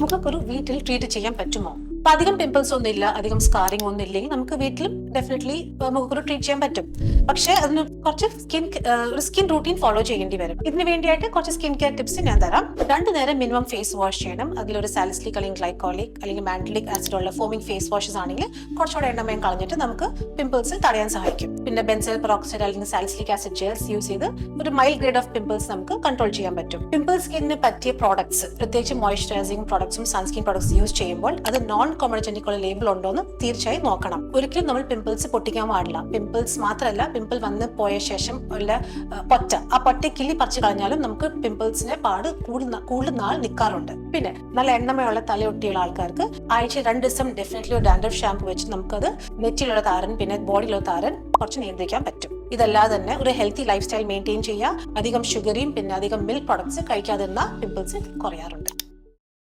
നമുക്കൊരു വീട്ടിൽ ട്രീറ്റ് ചെയ്യാൻ പറ്റുമോ അപ്പൊ അധികം പിമ്പിൾസ് ഒന്നും ഇല്ല അധികം സ്കാറിംഗ് ഒന്നും ഇല്ലെങ്കിൽ നമുക്ക് വീട്ടിലും ഡെഫിനറ്റ്ലി മുഖക്കുരു ട്രീറ്റ് ചെയ്യാൻ പറ്റും. പക്ഷെ അതിന് കുറച്ച് സ്കിൻ ഒരു സ്കിൻ റൂട്ടീൻ ഫോളോ ചെയ്യേണ്ടി വരും. ഇതിന് വേണ്ടിയായിട്ട് കുറച്ച് സ്കിൻ കെയർ ടിപ്സ് ഞാൻ തരാം. രണ്ടു നേരം മിനിമം ഫേസ് വാഷ് ചെയ്യണം. അതിലൊരു സാലിസ്ലിക് അല്ലെങ്കിൽ ഗ്ലൈക്കോളിക് അല്ലെങ്കിൽ മാൻഡലിക് ആസിഡ് ഉള്ള ഫോമിംഗ് ഫേസ് വാഷസ് ആണെങ്കിൽ കുറച്ചുകൂടെ എണ്ണമയം കളഞ്ഞിട്ട് നമുക്ക് പിമ്പിൾസ് തടയാൻ സഹായിക്കും. പിന്നെ ബെൻസൽ പെറോക്സൈഡ് അല്ലെങ്കിൽ സാലിസ്ലിക് ആസിഡ് ജെൽസ് യൂസ് ചെയ്ത് ഒരു മൈൽഡ് ഗ്രേഡ് ഓഫ് പിമ്പിൾസ് നമുക്ക് കൺട്രോൾ ചെയ്യാൻ പറ്റും. പിമ്പിൾ സ്കിന്നിന് പറ്റിയ പ്രോഡക്ട്സ് പ്രത്യേകിച്ച് മോയ്സ്ചറൈസിംഗ് പ്രോഡക്ട്സും സൺസ്ക്രീൻ പ്രോഡക്ട്സ് യൂസ് ചെയ്യുമ്പോൾ അത് നോൺ കൊമർജനിക് ഉള്ള ലേബിൾ ഉണ്ടോ എന്ന് തീർച്ചയായും നോക്കണം. ഒരിക്കലും നമ്മൾ പിമ്പിൾസ് പൊട്ടിക്കാൻ പാടില്ല. പിമ്പിൾസ് മാത്രമല്ല പിമ്പിൾ വന്ന് പോയ ശേഷം ഉള്ള പൊറ്റ. ആ പൊറ്റ കിളി പറിച്ചു കളഞ്ഞാലും നമുക്ക് പിമ്പിൾസിന്റെ പാട് കൂടുതൽ കൂടുതൽ നാൾ നിൽക്കാറുണ്ട് പിന്നെ നല്ല എണ്ണമയുള്ള തലയൊട്ടിയുള്ള ആൾക്കാർക്ക് ആഴ്ച രണ്ട് ദിവസം ഡെഫിനറ്റ്ലി ഒരു ഡാൻഡ്രഫ് ഷാമ്പു വെച്ച് നമുക്കത് നെറ്റിലുള്ള താരൻ പിന്നെ ബോഡിയിലുള്ള താരൻ കുറച്ച് നിയന്ത്രിക്കാൻ പറ്റും. ഇതല്ലാതെ തന്നെ ഒരു ഹെൽത്തി ലൈഫ് സ്റ്റൈൽ മെയിന്റെയിൻ ചെയ്യുക. അധികം ഷുഗറിയും പിന്നെ അധികം മിൽക്ക് പ്രോഡക്ട്സ് കഴിക്കാതിരുന്ന പിമ്പിൾസ് കുറയാറുണ്ട്.